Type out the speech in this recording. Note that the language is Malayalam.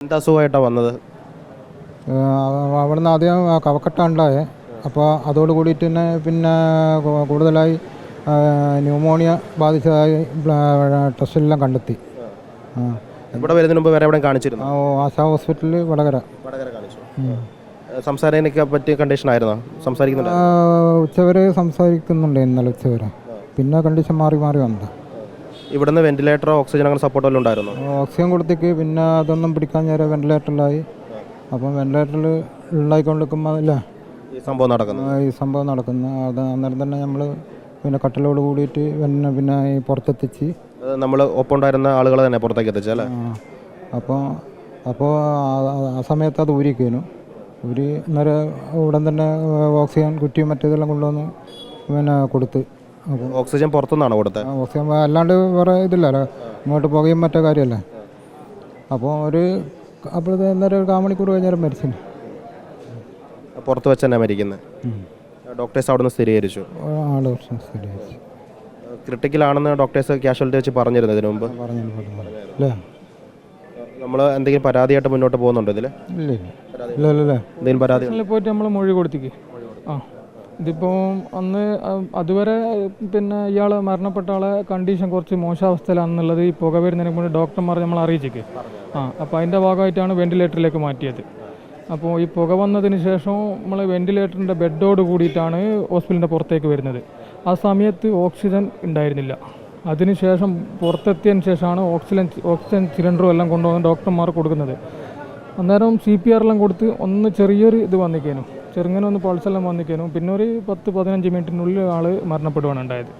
എന്താ അസുഖമായിട്ടാണ് വന്നത്? അവിടുന്ന് ആദ്യം കവക്കെട്ടുണ്ടായേ അപ്പോൾ അതോട് കൂടിയിട്ട് തന്നെ പിന്നെ കൂടുതലായി ന്യൂമോണിയ ബാധിച്ചതായി ടെസ്റ്റിലെല്ലാം ടെസ്റ്റെല്ലാം കണ്ടെത്തി. ഇവിടെ വരുന്നതിന് മുമ്പ് വേറെ എവിടെ കാണിച്ചിരുന്നു? ഓ, ആശാ ഹോസ്പിറ്റലിൽ വടകര. വടകര കാണിച്ചു. ഉം. സംസാരിക്കാനൊക്കെ പറ്റിയ കണ്ടീഷൻ ആയിരുന്നോ? സംസാരിക്കുന്നുണ്ട് ഉച്ചവരെ സംസാരിക്കുന്നുണ്ട് ഇന്നലെ ഉച്ചവരെ പിന്നെ കണ്ടീഷൻ മാറി മാറി വന്നത്. ഇവിടുന്ന് വെന്റിലേറ്ററോ ഓക്സിജൻ അങ്ങനെ സപ്പോർട്ടോ വല്ലതും ഉണ്ടായിരുന്നു? ഓക്സിജൻ കൊടുത്തേക്ക് പിന്നെ അതൊന്നും പിടിക്കാൻ നേരെ വെന്റിലേറ്ററിലായി അപ്പം വെന്റിലേറ്ററിൽ ഉണ്ടായിക്കൊണ്ടിരിക്കുമ്പോൾ അല്ല? ഈ സംഭവം നടക്കുന്നു. ഈ സംഭവം നടക്കുന്നു. അത് അന്നേരം തന്നെ നമ്മൾ പിന്നെ കട്ടിലോട് കൂടിയിട്ട് പിന്നെ പിന്നെ ഈ പുറത്തെത്തിച്ച്. നമ്മൾ ഒപ്പം ഉണ്ടായിരുന്ന ആളുകളെ തന്നെ പുറത്തേക്ക് എത്തിച്ചല്ലേ അപ്പോൾ അപ്പോൾ ആ സമയത്ത് അത് ഊരിക്കുന്നു ഊരി അന്നേരം ഉടൻ തന്നെ ഓക്സിജൻ കുറ്റിയും മറ്റേതെല്ലാം കൊണ്ടുവന്ന് പിന്നെ കൊടുത്ത്. ഓക്സിജൻ പുറത്തുനിന്നാണ് കൊടുത്തത്? ഓക്സിജൻ അല്ലാണ്ട് വേറെ ഇതില്ലല്ലോ ഇങ്ങോട്ട് പുകയും മറ്റേ കാര്യമല്ലേ? അപ്പോൾ ഒരു അപ്പോഴത്തെ അന്നേരം ഒരു കാമണിക്കൂർ കഴിഞ്ഞാലും മരിച്ചില്ല പുറത്ത് വെച്ച് തന്നെ മരിക്കുന്നത് ഡോക്ടേഴ്സ് അവിടെ നിന്ന് സ്ഥിരീകരിച്ചു സ്ഥിരീകരിച്ചു. ക്രിട്ടിക്കലാണെന്ന് ഡോക്ടേഴ്സ് കാഷ്വാലിറ്റി വെച്ച് പറഞ്ഞിരുന്നു ഇതിനു മുമ്പ്? അല്ലേ നമ്മൾ എന്തെങ്കിലും പരാതിയായിട്ട് മുന്നോട്ട് പോകുന്നുണ്ടോ ഇതിൽ ഇല്ല ഇല്ല. ഇല്ല ഇല്ല എന്തെങ്കിലും പരാതി? പോയിട്ട് നമ്മൾ മൊഴി കൊടുത്തിക്ക്. ആ. ഇതിപ്പോൾ അന്ന് അതുവരെ പിന്നെ ഇയാൾ മരണപ്പെട്ട ആളെ കണ്ടീഷൻ കുറച്ച് മോശാവസ്ഥയിലാണെന്നുള്ളത് ഈ പുക വരുന്നതിന് മുമ്പ് ഡോക്ടർമാർ നമ്മൾ അറിയിച്ചിക്ക്. ആ അപ്പോൾ അതിന്റെ ഭാഗമായിട്ടാണ് വെന്റിലേറ്ററിലേക്ക് മാറ്റിയത്. അപ്പോൾ ഈ പുക വന്നതിന് ശേഷം നമ്മൾ വെന്റിലേറ്ററിന്റെ ബെഡോട് കൂടിയിട്ടാണ് ഹോസ്പിറ്റലിന്റെ പുറത്തേക്ക് വരുന്നത്. ആ സമയത്ത് ഓക്സിജൻ ഉണ്ടായിരുന്നില്ല. അതിനുശേഷം പുറത്തെത്തിയതിന് ശേഷമാണ് ഓക്സിജൻ ഓക്സിജൻ സിലിണ്ടറും എല്ലാം കൊണ്ടുവന്ന് ഡോക്ടർമാർ കൊടുക്കുന്നത്. അന്നേരം സി പി ആറെല്ലാം കൊടുത്ത് ഒന്ന് ചെറിയൊരു ഇത് വന്നിക്കേനു. ചെറുങ്ങനെ ഒന്ന് പൾസെല്ലാം വന്നിക്കാനും പിന്നെ ഒരു പത്ത് പതിനഞ്ച് മിനിറ്റിനുള്ളിൽ ആൾ മരണപ്പെടുകയാണ് ഉണ്ടായത്.